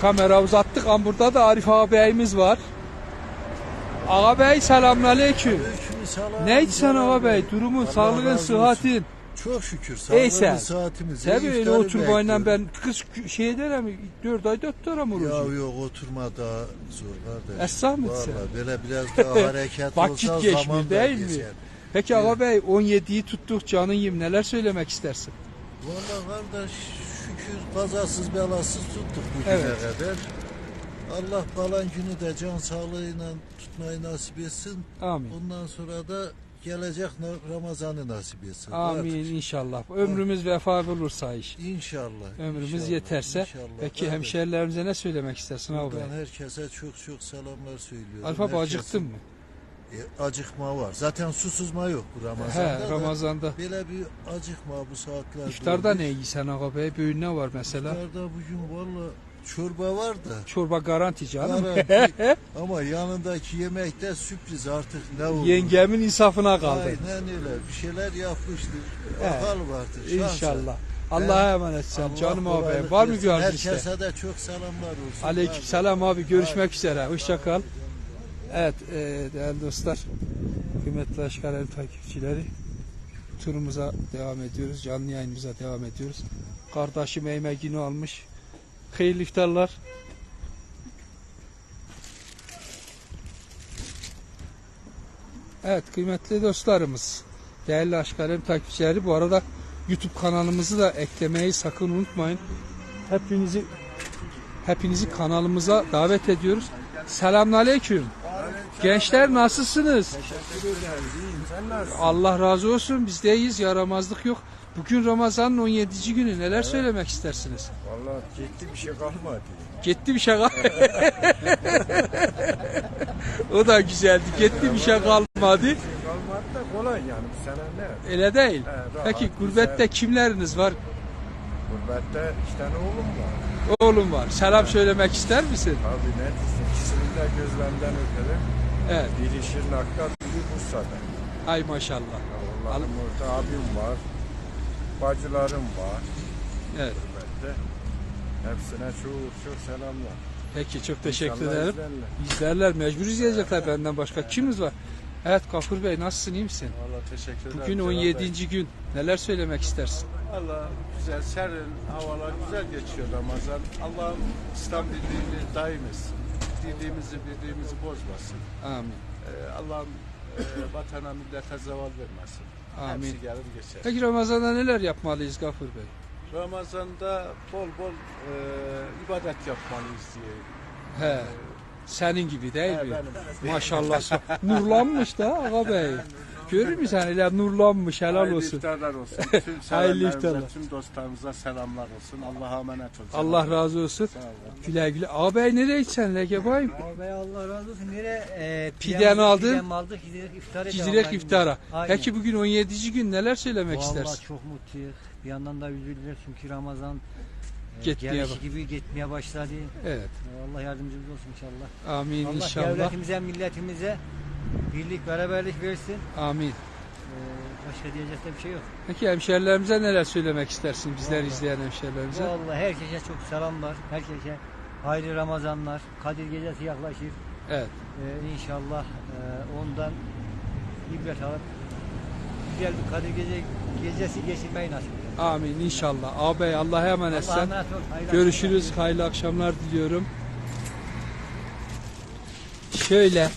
kamera uzattık. Ama burada da Arif ağabeyimiz var. Ağabey selamünaleyküm. Aleykümselam. Neydi sen Celal ağabey? Bey. Durumun, Allah sağlığın, sıhhatin. Çok şükür. Sağlığımız, saatimiz. Tabii öyle bekliyorum. ben kız şey ederim. 4 ay 4 ara mı Ya yok oturma daha zor kardeş. Esra mı sen? Böyle biraz daha hareket Vakit olsa geçmiyor, zaman değil mi? geçer. Peki ağabey 17'yi tuttuk canın yiyeyim. Neler söylemek istersin? Valla kardeş şükür kazasız belasız tuttuk bugüne Evet. kadar. Allah kalan günü de can sağlığıyla tutmayı nasip etsin. Amin. Ondan sonra da gelecek Ramazan'ı nasip etsin. Amin Kardeş. inşallah. Ömrümüz vefa bulursa iş. İnşallah. Ömrümüz inşallah, yeterse. inşallah. Peki Kardeş. hemşerilerimize ne söylemek istersin ağabey? Buradan herkese çok çok selamlar söylüyorum. Alfa abi Herkesin- acıktın mı? E, acıkma var. Zaten susuzma yok bu Ramazan'da. He da. Ramazan'da. Böyle bir acıkma bu saatler. İftarda doğru. ne yiysen ağabey? Bugün ne var mesela? İftarda bugün valla çorba var da. Çorba garanti canım. Garanti. Ama yanındaki yemekte sürpriz artık ne olur. Yengemin insafına kaldı. Aynen öyle. Bir şeyler yapmıştır. He. Bakalım artık. şansa. İnşallah. Allah'a emanet sen Allah canım abi. Var mı gördün işte? Herkese de çok selamlar olsun. Aleyküm selam abi. Görüşmek üzere. Hoşça kal. Evet e, değerli dostlar. Kıymetli Aşkarel takipçileri. Turumuza devam ediyoruz. Canlı yayınımıza devam ediyoruz. Kardeşim emeğini almış. Hayırlı iftarlar. Evet kıymetli dostlarımız. Değerli Aşkarel takipçileri. Bu arada YouTube kanalımızı da eklemeyi sakın unutmayın. Hepinizi Hepinizi kanalımıza davet ediyoruz. Selamünaleyküm. Gençler nasılsınız? Allah razı olsun. Biz de iyiyiz. Yaramazlık yok. Bugün Ramazan'ın 17. günü. Neler söylemek istersiniz? Vallahi ciddi bir şey kalmadı. Gitti bir şey kal- O da güzeldi. Gitti bir şey kalmadı. Kalmadı da kolay yani bu sene ne? Öyle değil. Rahat, Peki güzel. gurbette kimleriniz var? Gurbette iki tane oğlum var. Oğlum var. Selam söylemek ister misin? Abi net ikisini de gözlemden öperim. Evet. Biri Şırnak'ta, biri Bursa'da. Ay maşallah. Allah'ım orada abim var. Bacılarım var Evet. gurbette. Hepsine çok çok selamlar. Peki çok teşekkür İnşallah ederim. izlerler. İzlerler mecbur izleyecekler benden başka kimimiz var? Evet Gafur Bey nasılsın iyi misin? Valla teşekkür ederim. Bugün Celal 17. gün. Neler söylemek istersin? Bey. Valla güzel, serin havalar güzel geçiyor Ramazan. Allah'ım İslam birliğini daim etsin. Dirliğimizi, birliğimizi bozmasın. Amin. Ee, Allah'ım e, vatana, millete zeval vermesin. Amin. Hepsi gelir geçer. Peki Ramazan'da neler yapmalıyız Gafur Bey? Ramazan'da bol bol e, ibadet yapmalıyız diye. He. Senin gibi değil He, mi? benim. Maşallah. nurlanmış da Ağa Bey. Görür müsün öyle nurlanmış helal Hayırlı olsun. iftarlar olsun. Tüm Hayırlı sevenlerimize, tüm dostlarımıza selamlar olsun. Allah'a emanet olun. Allah razı olsun. Sağ olun. Güle güle. Ağa Bey nereye gitsen Lege bayım? Abi Allah razı olsun. Nereye? E, Pideni aldın. Pidemi aldık. Giderek iftara Gidirek iftara. Aynen. Peki bugün 17. gün neler söylemek Vallahi istersin? çok mutluyuz. Bir yandan da üzüldüler çünkü Ramazan e, Gitmeye gelişi bak- gibi gitmeye başladı. Evet. Allah yardımcımız olsun inşallah. Amin Allah inşallah. devletimize, milletimize birlik, beraberlik versin. Amin. E, başka diyecek de bir şey yok. Peki hemşerilerimize neler söylemek istersin bizler izleyen hemşerilerimize? Vallahi herkese çok selamlar. Herkese hayırlı Ramazanlar. Kadir gecesi yaklaşır. Evet. E, inşallah e, ondan ibret alıp güzel bir Kadir gece, gecesi geçirmeyi nasip eder. Amin inşallah. Ağabey Allah'a emanet Allah'a sen. emanet ol. Hayırlı Görüşürüz. Hayırlı akşamlar diliyorum. Şöyle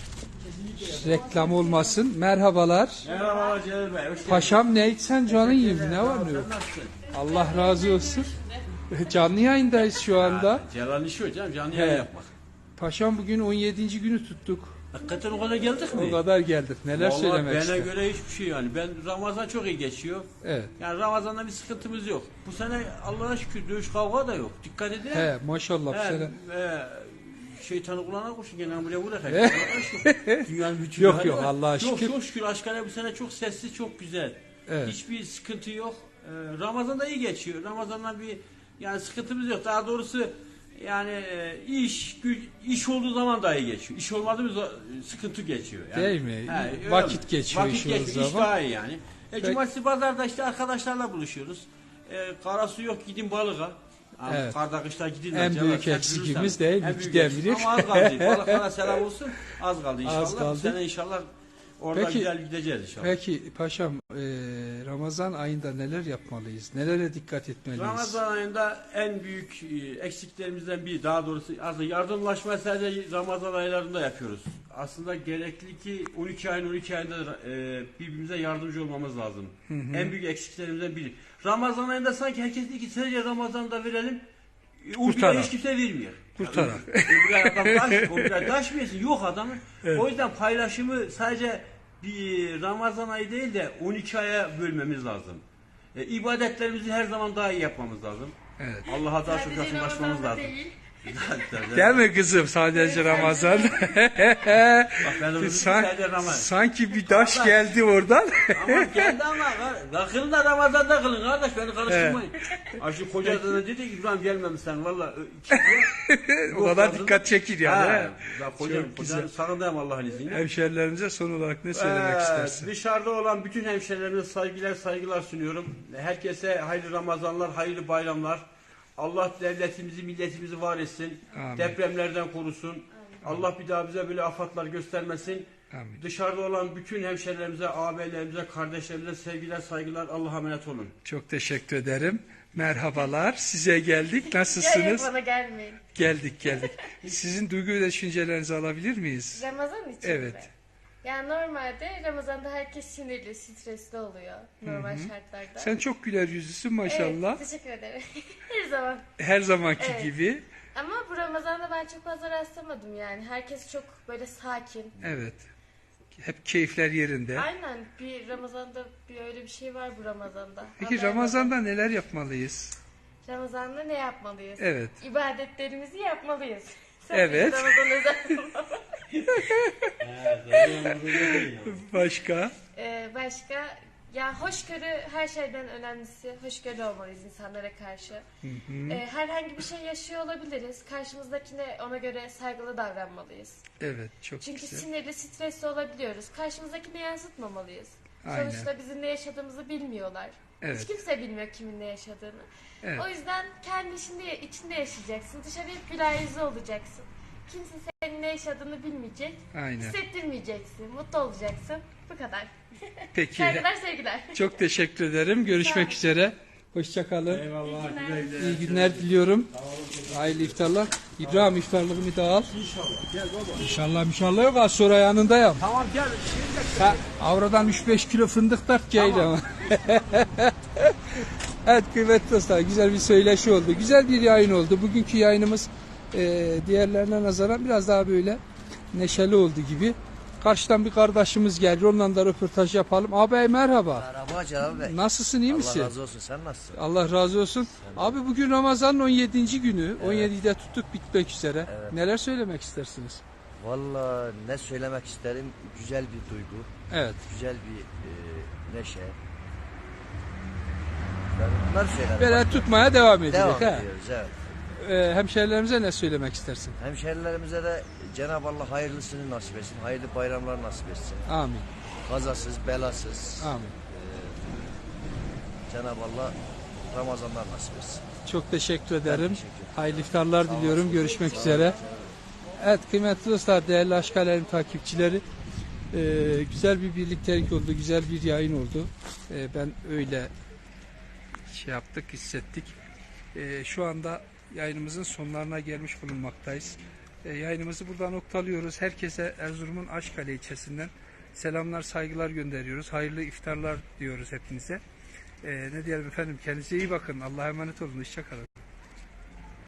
reklam olmasın. Merhabalar. Merhaba Celal Bey. Hoş Paşam ne sen canın yiyeyim ne var ne yok. Allah razı olsun. Canlı yayındayız şu anda. Celal işi hocam canlı He. yayın yapmak. Paşam bugün 17. günü tuttuk. Hakikaten o kadar geldik mi? O kadar geldik. Neler Vallahi söylemek bana ister? göre hiçbir şey yani. Ben Ramazan çok iyi geçiyor. Evet. Yani Ramazan'da bir sıkıntımız yok. Bu sene Allah'a şükür dövüş kavga da yok. Dikkat edin. He maşallah bu sene. he, şeytanı kulağına koşun gene buraya buraya. He. Dünyanın bütün Yok, hali yok, var. Allah'a Yok şükür. çok şükür aşkına bu sene çok sessiz çok güzel. Evet. Hiçbir sıkıntı yok. Ee, Ramazan'da iyi geçiyor. Ramazan'dan bir yani sıkıntımız yok. Daha doğrusu yani e, iş iş olduğu zaman daha iyi geçiyor. İş olmadığı zaman sıkıntı geçiyor. Yani, Değil mi? öyle. Vakit geçiyor Vakit iş geçiyor. İş zaman. daha iyi yani. E, cumartesi pazarda işte arkadaşlarla buluşuyoruz. E, karası yok gidin balığa. Evet. Karda kışta gidilmez. En büyük eksikimiz gidebilir. eksik. Ama az kaldı. Balıklara selam olsun. Az kaldı inşallah. Az kaldı. Bu sene inşallah orada Peki- güzel gideceğiz inşallah. Peki paşam e, Ramazan ayında neler yapmalıyız? Nelere dikkat etmeliyiz? Ramazan ayında en büyük e, eksiklerimizden biri daha doğrusu aslında yardımlaşma sadece Ramazan aylarında yapıyoruz. Aslında gerekli ki 12 ayın 12 ayında e, birbirimize yardımcı olmamız lazım. En büyük eksiklerimizden biri. Ramazan ayında sanki herkes diyor ki sadece Ramazan'da verelim. E, O Kurtarar. bile hiç kimse vermiyor. Kurtarar. Öbür adam taş, o taş mı yesin? Yok adamın. O yüzden paylaşımı sadece bir Ramazan ayı değil de 12 aya bölmemiz lazım. E, ibadetlerimizi her zaman daha iyi yapmamız lazım. Evet. Allah'a daha çok yakınlaşmamız lazım. değil. Değil mi kızım sadece Ramazan? Bak ben onu San- sadece Ramazan. sanki bir taş geldi oradan. Ama kendi ama la kılın da Ramazan'da kılın kardeş beni karıştırmayın. Şu koca da dedi ki İbrahim gelmemiş sen valla. o kadar dikkat çekir yani. he? Çok güzel. kocanın sağındayım Allah'ın izniyle. Hemşerilerimize son olarak ne söylemek Ee, istersin? Dışarıda olan bütün hemşerilerime saygılar saygılar sunuyorum. Herkese hayırlı Ramazanlar, hayırlı bayramlar. Allah devletimizi, milletimizi var etsin. Amin. Depremlerden korusun. Allah bir daha bize böyle afatlar göstermesin. Amin. Dışarıda olan bütün hemşerilerimize, ağabeylerimize, kardeşlerimize sevgiler, saygılar. Allah'a emanet olun. Çok teşekkür ederim. Merhabalar. Size geldik. Yok Nasılsınız? bana gelmeyin. Geldik geldik. Sizin duygu ve düşüncelerinizi alabilir miyiz? Ramazan için Evet. mi? Yani normalde Ramazan'da herkes sinirli, stresli oluyor normal şartlarda. Sen çok güler yüzlüsün maşallah. Evet, teşekkür ederim. Her zaman. Her zamanki Evet. gibi. Ama bu Ramazan'da ben çok fazla rastlamadım yani. Herkes çok böyle sakin. Evet. Hep keyifler yerinde. Aynen bir Ramazan'da bir öyle bir şey var bu Ramazan'da. Peki Anlayamadım. Ramazan'da neler yapmalıyız? Ramazan'da ne yapmalıyız? Evet. İbadetlerimizi yapmalıyız. Evet. Ramazan özel. Başka? Ee, başka ya hoşgörü her şeyden önemlisi. Hoşgörü olmalıyız insanlara karşı. Ee, herhangi bir şey yaşıyor olabiliriz. Karşımızdakine ona göre saygılı davranmalıyız. Evet, çok Çünkü güzel. sinirli, stresli olabiliyoruz. Karşımızdakine yansıtmamalıyız. Aynen. Sonuçta bizim ne yaşadığımızı bilmiyorlar. Evet. Hiç kimse bilmiyor kimin ne yaşadığını. Evet. O yüzden kendi içinde, içinde yaşayacaksın. Dışarıya güler yüzlü olacaksın. Kimse senin ne yaşadığını bilmeyecek. Aynen. Hissettirmeyeceksin. Mutlu olacaksın. Bu kadar. Peki. Saygılar, sevgiler. Çok teşekkür ederim. Görüşmek üzere. Hoşçakalın. Eyvallah. Güle güle. İyi günler diliyorum. Hayırlı iftarlar. İbrahim iftarlığımı da al. İnşallah. İnşallah inşallah yok az sonra yanındayım. Tamam gel. Ha, avradan 3-5 kilo fındık tart tamam. evet kıymetli dostlar güzel bir söyleşi oldu. Güzel bir yayın oldu. Bugünkü yayınımız e, diğerlerine nazaran biraz daha böyle neşeli oldu gibi. Karşıdan bir kardeşimiz geldi. Onunla da röportaj yapalım. Abi merhaba. Merhaba Celal Bey. Nasılsın iyi misin? Allah razı olsun. Sen nasılsın? Allah razı olsun. Abi bugün Ramazan'ın 17. günü. 17'de tuttuk bitmek üzere. Neler söylemek istersiniz? Valla ne söylemek isterim? Güzel bir duygu, Evet. güzel bir e, neşe. Ben bunları söylerim. Böyle tutmaya devam ediyoruz. Devam ediyoruz evet. Ee, hemşerilerimize ne söylemek istersin? Hemşerilerimize de Cenab-ı Allah hayırlısını nasip etsin. Hayırlı bayramlar nasip etsin. Amin. Kazasız, belasız. Amin. Cenab-ı Allah Ramazanlar nasip etsin. Çok teşekkür ederim. teşekkür ederim. Hayırlı iftarlar diliyorum. Görüşmek üzere. Evet kıymetli dostlar, değerli Aşkalerim takipçileri. ee, güzel bir birliktelik oldu, güzel bir yayın oldu. Ee, ben öyle şey yaptık, hissettik. Ee, şu anda yayınımızın sonlarına gelmiş bulunmaktayız. Ee, yayınımızı burada noktalıyoruz. Herkese Erzurum'un Aşkale ilçesinden selamlar, saygılar gönderiyoruz. Hayırlı iftarlar diyoruz hepinize. Ee, ne diyelim efendim, kendinize iyi bakın. Allah'a emanet olun. Hoşçakalın.